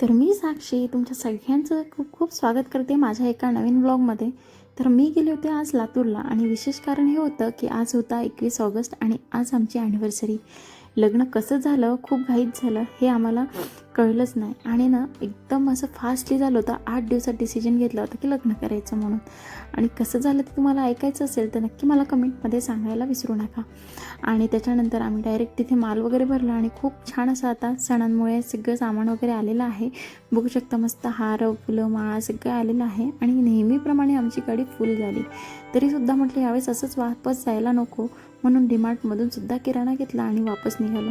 तर मी साक्षी तुमच्या सगळ्यांचं खूप खूप स्वागत करते माझ्या एका नवीन ब्लॉगमध्ये. तर मी गेले होते आज लातूरला आणि विशेष कारण हे होतं की आज होता एकवीस ऑगस्ट आणि आज आमची ॲनिव्हर्सरी लग्न कसं झालं खूप घाईत झालं हे आम्हाला कळलंच नाही. आणि ना एकदम असं फास्टली झालं होतं. आठ दिवसात डिसिजन घेतलं होतं की लग्न करायचं म्हणून. आणि कसं झालं ते तुम्हाला ऐकायचं असेल तर नक्की मला कमेंटमध्ये सांगायला विसरू नका. आणि त्याच्यानंतर आम्ही डायरेक्ट तिथे माल वगैरे भरला आणि खूप छान असं आता सणांमुळे सगळं सामान वगैरे आलेलं आहे. बघू शकता मस्त हार फुलं माळा सगळं आलेलं आहे. आणि नेहमीप्रमाणे आमची गाडी फुल झाली. तरीसुद्धा म्हटलं यावेळेस असंच वापस जायला नको म्हणून डीमार्टमधून सुद्धा किराणा घेतला आणि वापस निघालो.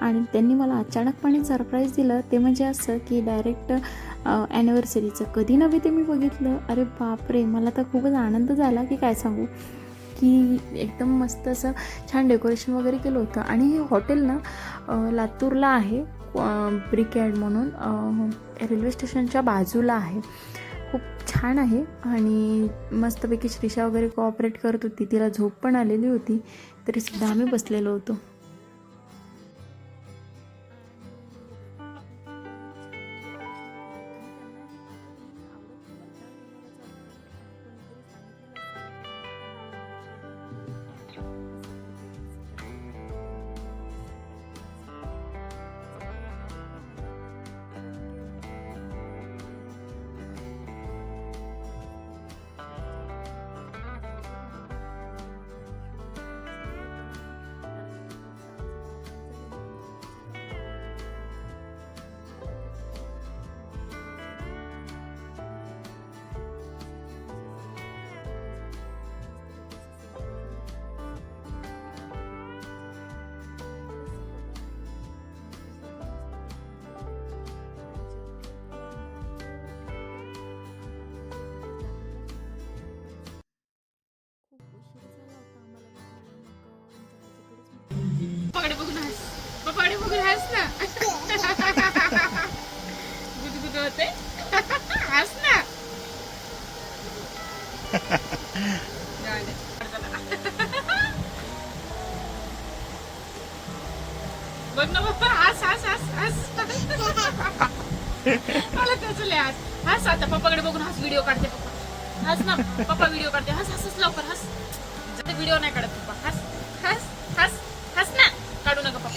आणि त्यांनी मला अचानकपणे सरप्राईज दिलं. ते म्हणजे असं की डायरेक्ट ॲनिव्हर्सरीचं कधी नव्हे ते मी बघितलं. अरे बापरे मला तर खूपच आनंद झाला की काय सांगू? की एकदम मस्त असं छान डेकोरेशन वगैरे केलं होतं. आणि हे हॉटेल ना लातूरला आहे. ब्रिकॅड म्हणून. रेल्वे स्टेशनच्या बाजूला आहे. खूप छान आहे. आणि मस्तपैकी श्रीषा वगैरे कोऑपरेट करत होती. तिला झोप पण आलेली होती. तरीसुद्धा आम्ही बसलेलो होतो. पकडे बघून हस ना? गुद गुद होते? हस ना. बघ ना पप्पा हस हस हस हस. मला त्याचं हस. हस आता पप्पाकडे बघून हस व्हिडिओ काढते पप्पा. हस ना पप्पा व्हिडिओ काढते. हस हस लवकर हस. व्हिडिओ नाही काढत पप्पा. हस हस.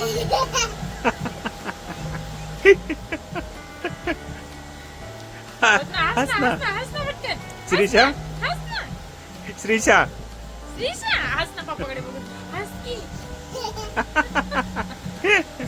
काढू नका पप्पा बघ ना, हस ना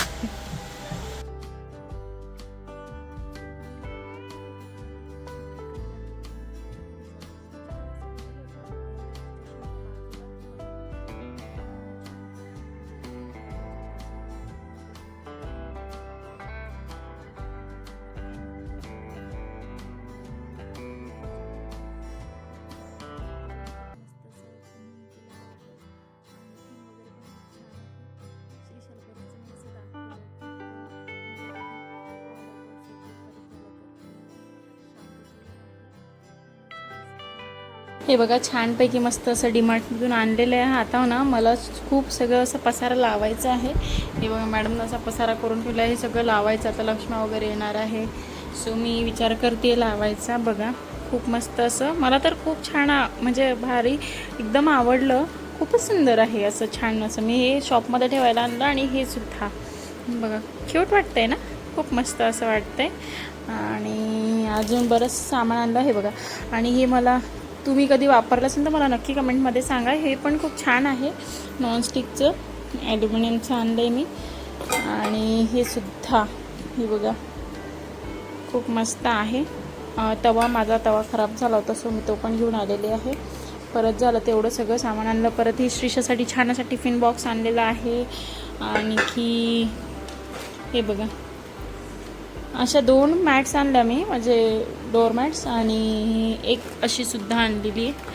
हे बघा छानपैकी मस्त असं डिमार्टमधून आणलेलं आहे आता ना मला खूप सगळं असं पसारा लावायचं आहे. हे बघा मॅडमनं असा पसारा करून ठेवला आहे. हे सगळं लावायचं. आता लक्ष्मा वगैरे येणार आहे. सो मी विचार करते लावायचा बघा. खूप मस्त असं. मला तर खूप छान म्हणजे भारी एकदम आवडलं. खूपच सुंदर आहे असं छान असं. मी हे शॉपमध्ये ठेवायला आणलं आणि हे सुद्धा. बघा क्यूट वाटतंय ना? खूप मस्त असं वाटतंय. आणि अजून बरंच सामान आणलं हे बघा. आणि हे मला तुम्ही कधी वापरलं असेल तर मला नक्की कमेंटमध्ये सांगा. हे पण खूप छान आहे. नॉनस्टिकचं ॲल्युमिनियमचं आणलं आहे मी. आणि हे सुद्धा हे बघा खूप मस्त आहे. तवा माझा तवा खराब झाला होता सो मी तो पण घेऊन आलेले आहे. परत झालं तेवढं सगळं सामान आणलं. परत ही श्रीशासाठी छान असा टिफिन बॉक्स आणलेला आहे. आणखी हे बघा अशा दोन मॅट्स आणल्या मी म्हणजे डोअर मॅट्स आणि एक अशी सुद्धा आणलेली आहे.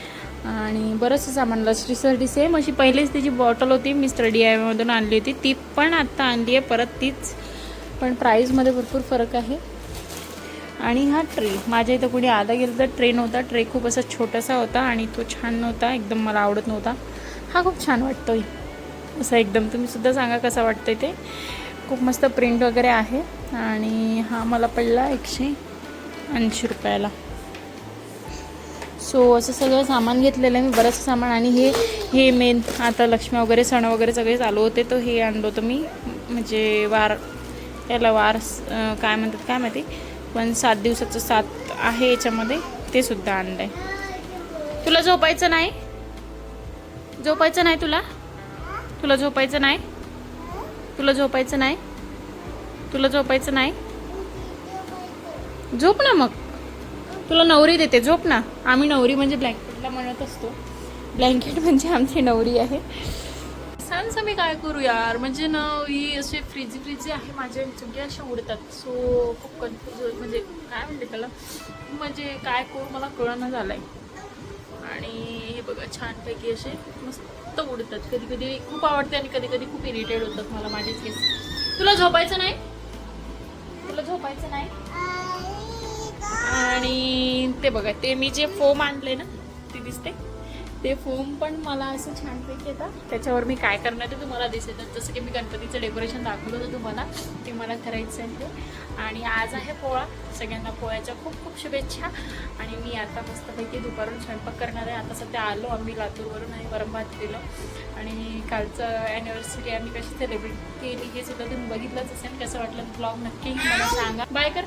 आणि बरंचसं सामान आणलं. श्रीसाठी सेम अशी पहिलीच त्याची बॉटल होती मी स्टडी आयमधून आणली होती. ती पण आत्ता आणली आहे परत तीच. पण प्राईजमध्ये भरपूर फरक आहे. आणि हा ट्रे माझ्या इथं कुणी आलं गेलं तर ट्रे नव्हता ट्रे खूप असा छोटासा होता आणि तो छान नव्हता एकदम मला आवडत नव्हता. हा खूप छान वाटतोय. असं एकदम तुम्हीसुद्धा सांगा कसा वाटतंय ते. खूप मस्त प्रिंट वगैरे आहे. आणि हा मला पडला एकशे ऐंशी रुपयाला. सो असं सगळं सामान घेतलेलं आहे मी बरंचसं सामान. आणि हे हे मेन आता लक्ष्मी वगैरे सण वगैरे सगळे चालू होते तर हे आणलं होतं मी. म्हणजे वार याला वार काय म्हणतात काय माहिती? पण सात दिवसाचं सात आहे याच्यामध्ये ते सुद्धा आणलं आहे तुला झोपायचं नाही? झोपायचं नाही तुला? तुला झोपायचं नाही? तुला झोपायचं नाही? तुला झोपायचं नाही? झोप ना मग. तुला नवरी देते झोप ना. आम्ही नवरी म्हणजे ब्लँकेटला म्हणत असतो. ब्लँकेट म्हणजे आमची नवरी आहे. सांग मी काय करू यार? म्हणजे ना ही असे फ्रीजी फ्रीजी आहे माझे सगळे असे उडतात. सो खूप कन्फ्युज म्हणजे काय म्हणते त्याला? म्हणजे काय करू मला कळणं झालं आहे आणि बघा छानपैकी असे मस्त उडतात. कधी कधी खूप आवडते आणि कधी कधी खूप इरिटेड होतात मला माझे केस. तुला झोपायचं नाही? तुला झोपायचं नाही? आणि ते बघा ते मी जे फोम आणले ना ते दिसते ते फोम पण मला असं छानपैकी येतात. त्याच्यावर मी काय करणार ते तुम्हाला दिसेल. जसं की मी गणपतीचं डेकोरेशन दाखवलं होतं तुम्हाला ते मला करायचं आहे आणि आज आहे पोळा. सगळ्यांना पोळ्याच्या खूप खूप शुभेच्छा. आणि मी आता मस्तपैकी दुपारून स्वयंपाक करणार आहे. आता सध्या आलो आम्ही लातूरवरून आणि वरम भात दिलं आणि कालचं ॲनिव्हर्सरी आम्ही कशी सेलिब्रेट केली हे सुद्धा तुम्ही बघितलंच असेल. कसं वाटलं ब्लॉग नक्की मला सांगा. बाय कर.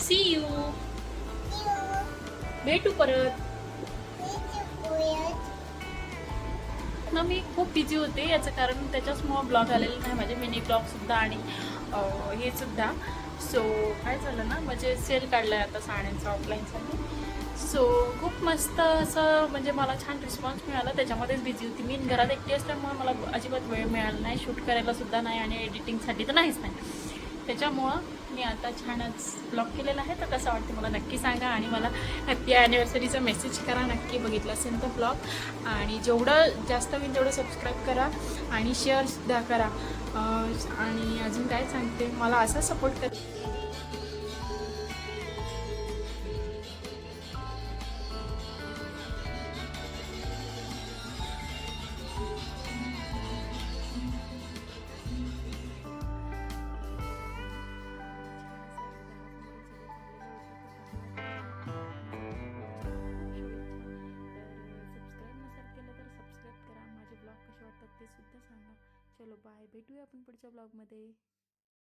सी यू भेटू परत. ना मी खूप बिझी होते याचं कारण त्याच्याचमुळं ब्लॉग आलेला नाही माझे मिनी ब्लॉगसुद्धा आणि हे सुद्धा. सो काय झालं ना म्हणजे सेल काढला आहे आता साड्यांचा ऑफलाईनसाठी सो खूप मस्त असं म्हणजे मला छान रिस्पॉन्स मिळाला. त्याच्यामध्येच बिझी होती. मी घरात एकटी असल्यामुळे मला अजिबात वेळ मिळाला नाही. शूट करायला सुद्धा नाही आणि एडिटिंगसाठी तर नाहीच नाही. त्याच्यामुळं मी आता छानच ब्लॉग केलेला आहे. तर कसं वाटतं मला नक्की सांगा आणि मला हॅप्पी ॲनिव्हर्सरीचा मेसेज करा. नक्की बघितलं असेल तर ब्लॉग. आणि जेवढं जास्त होईल तेवढं सबस्क्राईब करा आणि शेअरसुद्धा करा. आणि अजून काय सांगते? मला असा सपोर्ट कर. भेटूया आपण पुढच्या ब्लॉगमध्ये.